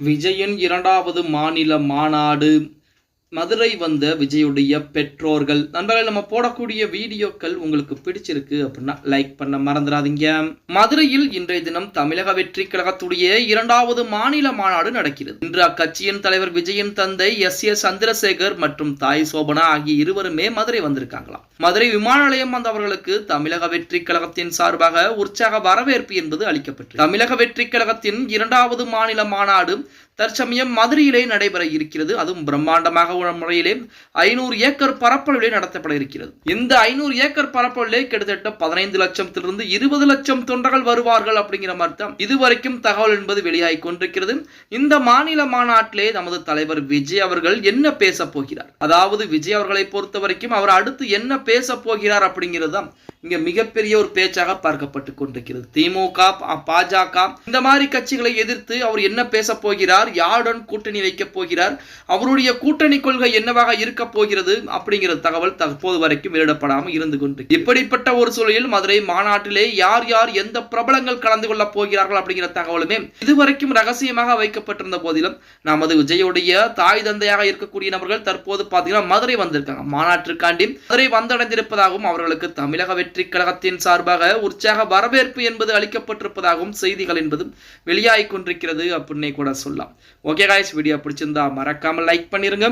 விஜயன் இரண்டாவது மாநில மாநாடு மதுரை வந்த விஜயுடைய பெற்றோர்கள். நண்பர்கள் நம்ம போடக்கூடிய வீடியோக்கள் உங்களுக்கு பிடிச்சிருக்கு அப்படின்னா லைக் பண்ண மறந்துடாதீங்க. மதுரையில் இன்றைய தினம் தமிழக வெற்றி கழகத்துடைய இரண்டாவது மாநில மாநாடு நடக்கிறது. இன்று அக்கட்சியின் தலைவர் விஜயின் தந்தை எஸ் ஏ சந்திரசேகர் மற்றும் தாய் சோபனா ஆகிய இருவருமே மதுரை வந்திருக்காங்களாம். மதுரை விமான நிலையம் வந்தவர்களுக்கு தமிழக வெற்றி கழகத்தின் சார்பாக உற்சாக வரவேற்பு என்பது அளிக்கப்பட்டது தமிழக வெற்றி கழகத்தின் இரண்டாவது மாநில மாநாடு தற்சமயம் மதுரையிலே நடைபெற இருக்கிறது. அதுவும் பிரம்மாண்டமாக முறையிலே ஐநூறு ஏக்கர் பரப்பளவிலே நடத்தப்பட இருக்கிறது. இந்த ஐநூறு ஏக்கர் பரப்பளவிலே கிட்டத்தட்ட பதினைந்து லட்சத்திலிருந்து இருபது லட்சம் தொண்டர்கள் வருவார்கள் அப்படிங்கிற மாதிரி இதுவரைக்கும் தகவல் என்பது வெளியாகி கொண்டிருக்கிறது. இந்த மாநில மாநாட்டிலே நமது தலைவர் விஜய் அவர்கள் என்ன பேச போகிறார்? அதாவது விஜய் அவர்களை பொறுத்த வரைக்கும் அவர் அடுத்து என்ன பேச போகிறார் அப்படிங்கிறது தான் இங்க மிகப்பெரிய ஒரு பேச்சாக பார்க்கப்பட்டு கொண்டிருக்கிறது. திமுக பாஜக இந்த மாதிரி கட்சிகளை எதிர்த்து அவர் என்ன பேச போகிறார்? யாருடன் கூட்டணி வைக்க போகிறார்? அவருடைய கூட்டணி கொள்கை என்னவாக இருக்க போகிறது? அப்படிங்கிற தகவல் தற்போது வரைக்கும் வெளியிடப்படாமல் இருந்து கொண்டு இப்படிப்பட்ட ஒரு சூழலில் மதுரை மாநாட்டிலே யார் யார் எந்த பிரபலங்கள் கலந்து கொள்ள போகிறார்கள் அப்படிங்கிற தகவலுமே இதுவரைக்கும் ரகசியமாக வைக்கப்பட்டிருந்த போதிலும் நமது விஜயுடைய தாய் தந்தையாக இருக்கக்கூடிய நபர்கள் தற்போது பார்த்தீங்கன்னா மதுரை வந்திருக்காங்க. மாநாட்டிற்காண்டி மதுரை வந்தடைந்திருப்பதாகவும் அவர்களுக்கு தமிழக வெற்றி கழகத்தின் சார்பாக உற்சாக வரவேற்பு என்பது அளிக்கப்பட்டிருப்பதாகவும் செய்திகள் என்பதும் வெளியாகிக் கொண்டிருக்கிறது அப்படின்னே கூட சொல்லலாம். ஓகே காய்ஸ் வீடியோ பிடிச்சிருந்தா மறக்காம லைக் பண்ணிருங்க.